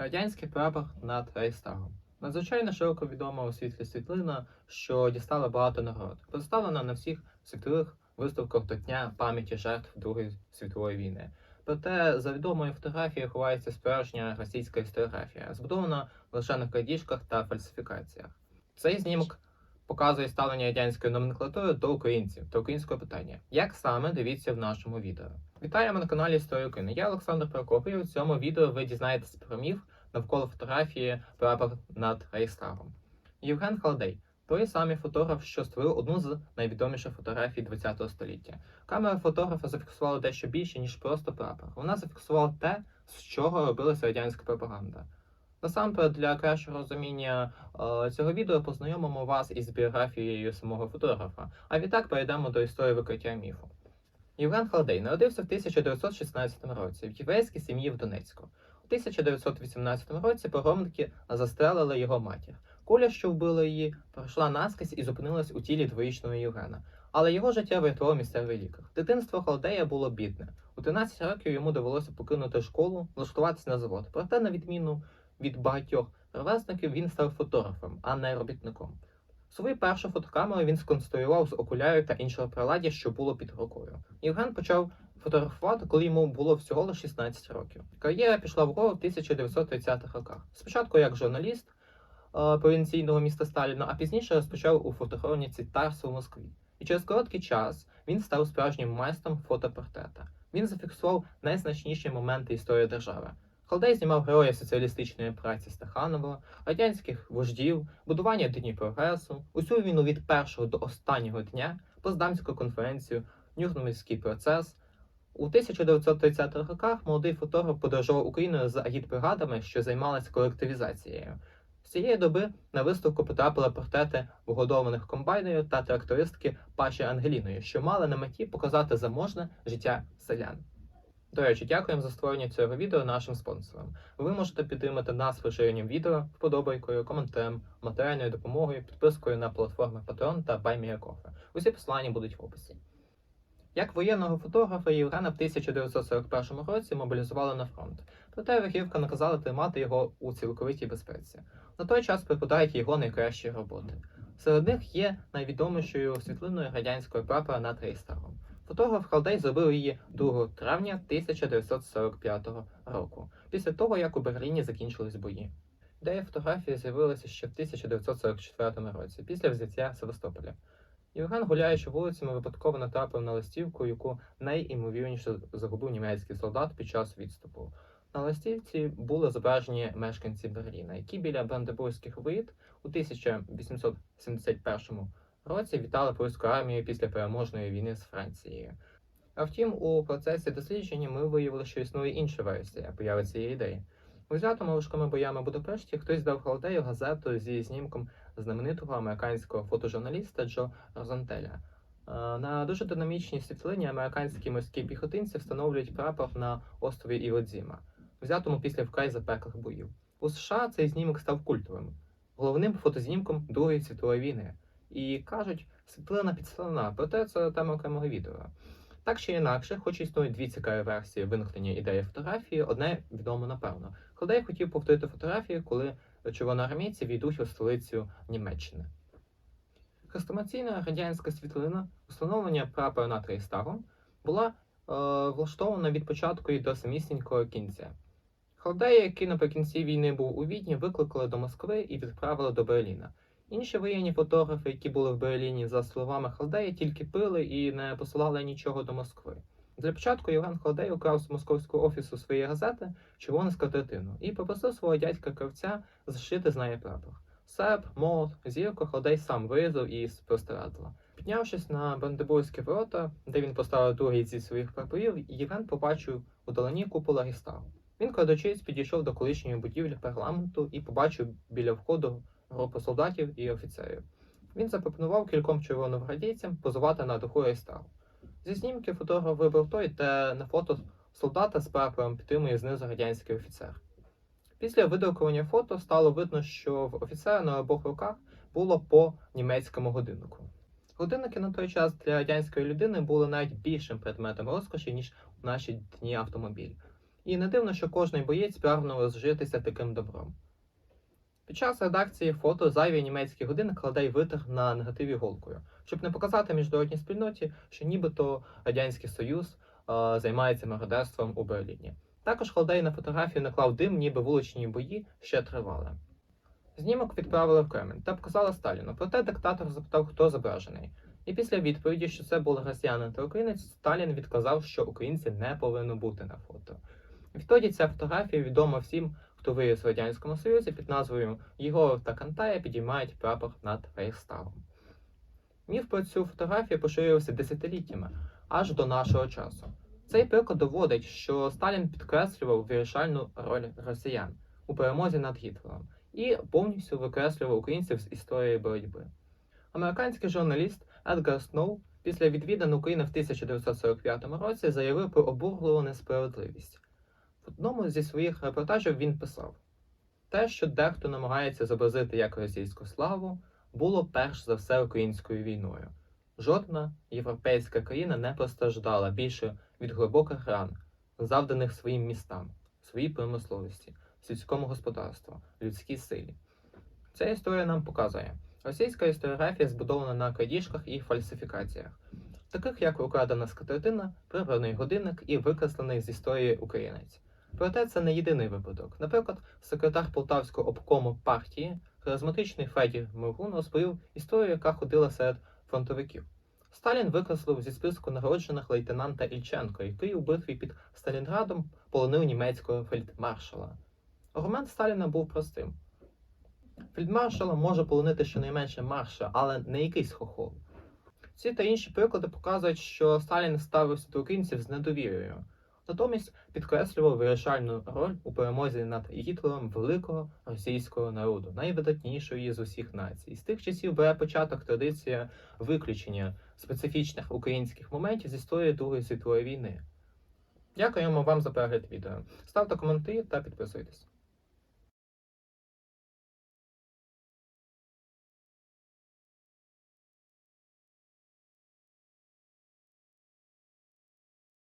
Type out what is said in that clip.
Радянський прапор над Рейхстагом. Надзвичайно широко відома у світлі світлина, що дістала багато нагород. Представлена на всіх світових виставках до Дня пам'яті жертв Другої світової війни. Проте за відомою фотографією ховається справжня російська історіографія, збудована лише на крадіжках та фальсифікаціях. Цей знімок показує ставлення радянської номенклатури до українців та українського питання. Як саме дивіться в нашому відео? Вітаємо на каналі Історія України. Я Олександр Прокопів. У цьому відео ви дізнаєтесь про міф навколо фотографії прапор над Рейхстагом. Євген Халдей той самий фотограф, що створив одну з найвідоміших фотографій ХХ століття. Камера фотографа зафіксувала дещо більше, ніж просто прапор. Вона зафіксувала те, з чого робилася радянська пропаганда. Насамперед, для кращого розуміння е, цього відео познайомимо вас із біографією самого фотографа, а відтак перейдемо до історії викриття міфу. Євген Халдей народився в 1916 році в єврейській сім'ї в Донецьку. У 1918 році погромники застрелили його матір. Куля, що вбила її, пройшла наскрізь і зупинилась у тілі дворічного Євгена. Але його життя врятував місцевий лікар. Дитинство Халдея було бідне. У 13 років йому довелося покинути школу, влаштуватися на завод. Проте, на відміну від багатьох ровесників, він став фотографом, а не робітником. Свою першу фотокамеру він сконструював з окулярів та іншого приладдя, що було під рукою. Євген почав фотографувати, коли йому було всього лише 16 років. Кар'єра пішла вгору в 1930-х роках. Спочатку як журналіст е, провінційного міста Сталіна, а пізніше розпочав у фотохроніці Тарсу в Москві. І через короткий час він став справжнім майстром фотопортрета. Він зафіксував найзначніші моменти історії держави. Халдей знімав героїв соціалістичної праці Стаханова, радянських вождів, будування дні прогресу, усю війну від першого до останнього дня, Поздамську конференцію, Нюрнберзький процес. У 1930-х роках молодий фотограф подорожував Україною з агітбригадами, що займалися колективізацією. З цієї доби на виставку потрапили портрети вгодованих комбайнерів та трактористки Паші Ангеліної, що мали на меті показати заможне життя селян. До речі, дякуємо за створення цього відео нашим спонсорам. Ви можете підтримати нас поширенням відео, вподобайкою, коментарем, матеріальною допомогою, підпискою на платформи Patreon та BuyMeACoffee. Усі посилання будуть в описі. Як воєнного фотографа Євгена в 1941 році мобілізували на фронт, проте верхівка наказала тримати його у цілковитій безпеці. На той час припадають його найкращі роботи. Серед них є найвідомішою світлиною радянського прапора над Рейхстагом. Фотограф Халдей зробив її 2 травня 1945 року, після того як у Берліні закінчились бої. Ідея фотографії з'явилася ще в 1944 році, після взяття Севастополя. Євген, гуляючи вулицями, випадково натрапив на листівку, яку найімовірніше загубив німецький солдат під час відступу. На листівці були зображені мешканці Берліна, які біля Брандебурзьких воріт у 1871 році вітали польську армію після переможної війни з Францією. А втім, у процесі дослідження ми виявили, що існує інша версія появи цієї ідеї. У взятому важкими боями Будапешті хтось дав Халдею газету зі знімком знаменитого американського фотожурналіста Джо Розантеля. Е, На дуже динамічній світлині американські морські піхотинці встановлюють прапор на острові Іводзіма, взятому після вкрай запеклих боїв. У США цей знімок став культовим, головним фотознімком Другої світової війни. І кажуть, світлина підслана, проте це тема окремого відео. Так чи інакше, хоч існують дві цікаві версії виникнення ідеї фотографії, одне відомо напевно. Халдей хотів повторити фотографію, коли червоноармійці війдуть у столицю Німеччини. Хрестомаційна радянська світлина установлення прапора над Рейхстагом була е, влаштована від початку і до самісінького кінця. Халдея, який наприкінці війни був у Відні, викликали до Москви і відправили до Берліна. Інші воєнні фотографи, які були в Берліні, за словами Халдея, тільки пили і не посилали нічого до Москви. Для початку Євген Халдей украв з московського офісу своєї газети червону скатертину і попросив свого дядька кравця зашити з неї прапор. Серп, молот, зірку Халдей сам вирізав із простирадла. Піднявшись на Брандебурзькі ворота, де він поставив другий зі своїх прапорів, Євген побачив у долині купола Гіставу. Він, крадучись, підійшов до колишньої будівлі парламенту і побачив біля входу групу солдатів і офіцерів. Він запропонував кільком червоногвардійцям позувати на духу Рейстагу. Зі знімків фотограф вибрав той, де на фото солдата з прапором підтримує знизу радянський офіцер. Після видрукування фото стало видно, що в офіцера на обох руках було по німецькому годиннику. Годинники на той час для радянської людини були навіть більшим предметом розкоші, ніж у наші дні автомобіль. І не дивно, що кожний боєць прагнув розжитися таким добром. Під час редакції фото зайвий німецький годинник кладе й витер на негативі голкою, щоб не показати міжнародній спільноті, що нібито Радянський Союз е, займається мародерством у Берліні. Також Халдей на фотографію наклав дим, ніби вуличні бої ще тривали. Знімок відправили в Кремль та показали Сталіну. Проте диктатор запитав, хто зображений. І після відповіді, що це був росіянин та українець, Сталін відказав, що українців не повинно бути на фото. Відтоді ця фотографія відома всім, хто виріс в Радянському Союзі під назвою Єгоров та Кантая підіймають прапор над Рейхстагом. Міф про цю фотографію поширився десятиліттями аж до нашого часу. Цей приклад доводить, що Сталін підкреслював вирішальну роль росіян у перемозі над Гітлером і повністю викреслював українців з історії боротьби. Американський журналіст Едгар Сноу після відвідин України в 1945 році заявив про обурливу несправедливість. Одному зі своїх репортажів він писав: те, що дехто намагається зобразити як російську славу, було перш за все українською війною. Жодна європейська країна не постраждала більше від глибоких ран, завданих своїм містам, своїй промисловості, сільському господарству, людській силі. Ця історія нам показує, російська історіографія збудована на крадіжках і фальсифікаціях, таких як украдена скатертина, прибраний годинник і викреслений з історії українець. Проте це не єдиний випадок. Наприклад, секретар Полтавського обкому партії, харизматичний Федір Моргун розповів історію, яка ходила серед фронтовиків. Сталін викреслив зі списку нагороджених лейтенанта Ільченко, який у битві під Сталінградом полонив німецького фельдмаршала. Аргумент Сталіна був простим: фельдмаршала може полонити щонайменше марша, але не якийсь хохол. Ці та інші приклади показують, що Сталін ставився до українців з недовірою, натомість підкреслював вирішальну роль у перемозі над Гітлером великого російського народу, найвидатнішої з усіх націй. З тих часів бере початок традиція виключення специфічних українських моментів з історії Другої світової війни. Дякуємо вам за перегляд відео. Ставте коментарі та підписуйтесь.